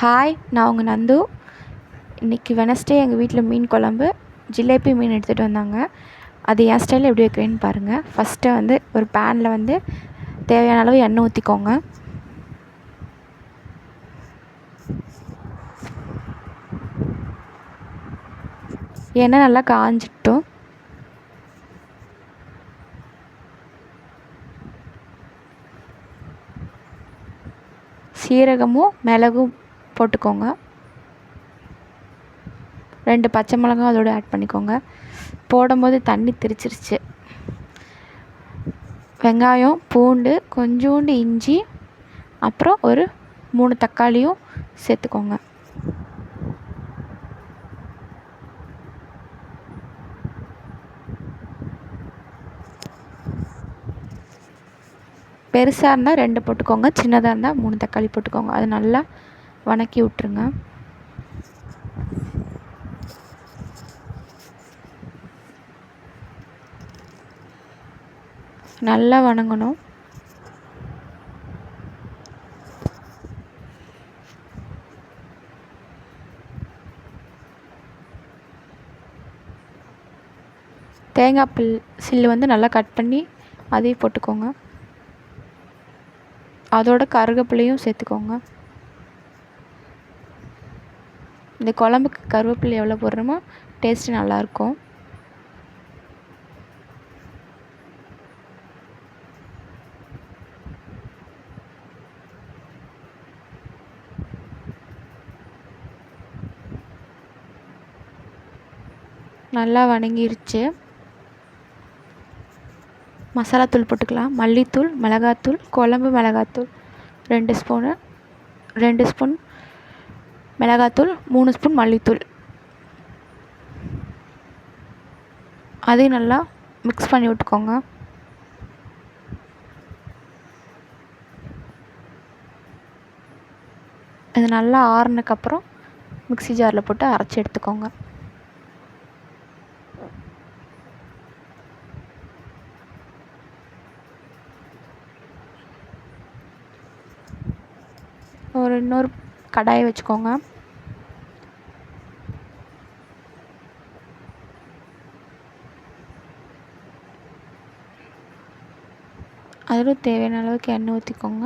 Hi நான் உங்கள் நந்து. இன்றைக்கி வெனஸ்டே எங்கள் வீட்டில் மீன் குழம்பு. ஜிலேபி மீன் எடுத்துகிட்டு வந்தாங்க. அது என் ஸ்டைலில் எப்படி வைக்கிறேன்னு பாருங்கள் ஃபஸ்ட்டு வந்து ஒரு பேனில் வந்து தேவையான அளவு எண்ணெய் ஊற்றிக்கோங்க எண்ணெய் நல்லா காஞ்சிட்டும். சீரகமும் மிளகும் போட்டுக்கோங்க. ரெண்டு பச்சை மிளகாய் அதோட ஆட் பண்ணிக்கோங்க. போடும்போது தண்ணி திரிச்சிருச்சு. வெங்காயம் பூண்டு கொஞ்சோண்டு இஞ்சி அப்புறம் ஒரு மூணு தக்காளியும் சேர்த்துக்கோங்க. பெருசாக இருந்தால் ரெண்டு போட்டுக்கோங்க சின்னதாக இருந்தால் மூணு தக்காளி போட்டுக்கோங்க. அது நல்லா வணக்கி விட்ருங்க நல்லா வணங்கணும். தேங்காய் பில் சில்லு வந்து நல்லா கட் பண்ணி அதையும் போட்டுக்கோங்க. அதோட கருகப்பிள்ளையும் சேர்த்துக்கோங்க. இந்த குழம்புக்கு கருவேப்பிலை எவ்வளோ போடுறோமோ டேஸ்ட்டு நல்லாயிருக்கும். நல்லா வணங்கிருச்சு. மசாலாத்தூள் போட்டுக்கலாம். மல்லித்தூள் மிளகாத்தூள் குழம்பு மிளகாத்தூள் ரெண்டு ஸ்பூனு ரெண்டு ஸ்பூன் மிளகாத்தூள் மூணு ஸ்பூன் மல்லித்தூள். அதையும் நல்லா மிக்ஸ் பண்ணி விட்டுக்கோங்க. இது நல்லா ஆறுனதுக்கப்புறம் மிக்ஸி ஜாரில் போட்டு அரைச்சி எடுத்துக்கோங்க. ஒரு இன்னொரு கடாயை வச்சுக்கோங்க. அதில் தேவையான அளவுக்கு எண்ணெய் ஊற்றிக்கோங்க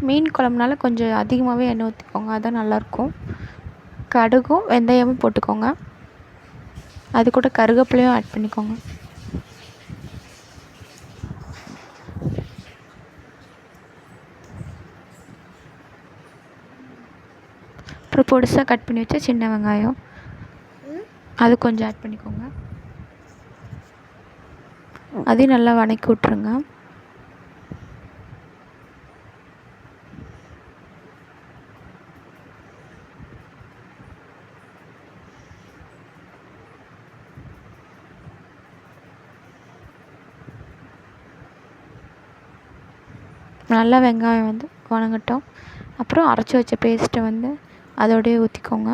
மீன் குழம்புனால கொஞ்சம் அதிகமாகவே எண்ணெய் ஊற்றிக்கோங்க அதுதான் நல்லாயிருக்கும் கடுகும் வெந்தயமும் போட்டுக்கோங்க. அது கூட கருவேப்பிலையும் ஆட் பண்ணிக்கோங்க. அப்புறம் பொடிசாக கட் பண்ணி வச்ச சின்ன வெங்காயம். அது கொஞ்சம் ஆட் பண்ணிக்கோங்க. அதையும் நல்லா வதக்கி விட்ருங்க நல்லா வெங்காயம் வந்து வணங்கட்டும். அப்புறம் அரைச்சி வச்ச பேஸ்ட்டை வந்து அதோடையே ஊற்றிக்கோங்க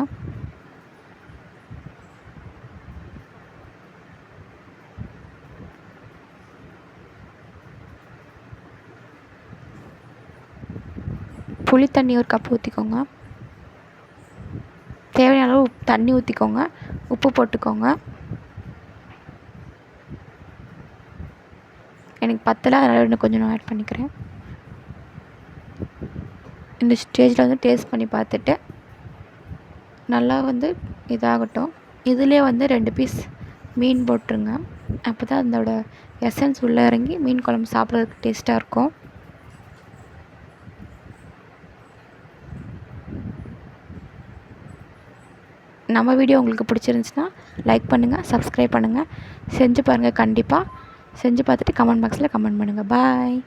புளி தண்ணி ஒரு கப் ஊற்றிக்கோங்க தேவையான அளவு தண்ணி ஊற்றிக்கோங்க உப்பு போட்டுக்கோங்க. எனக்கு பத்தலை அதனால் இன்னும் கொஞ்சம் நான் ஆட் பண்ணிக்கிறேன். இந்த ஸ்டேஜில் வந்து டேஸ்ட் பண்ணி பார்த்துட்டு நல்லா வந்து இதாகட்டும். இதிலே வந்து ரெண்டு பீஸ் மீன் போட்டுருங்க. அப்போ தான் அதோட எசன்ஸ் உள்ளே இறங்கி மீன் குழம்பு சாப்பிட்றதுக்கு டேஸ்ட்டாக இருக்கும். நம்ம வீடியோ உங்களுக்கு பிடிச்சிருந்துச்சின்னா லைக் பண்ணுங்கள் சப்ஸ்கிரைப் பண்ணுங்கள் செஞ்சு பாருங்கள் கண்டிப்பாக செஞ்சு பார்த்துட்டு கமெண்ட் பாக்ஸில் கமெண்ட் பண்ணுங்கள் பாய்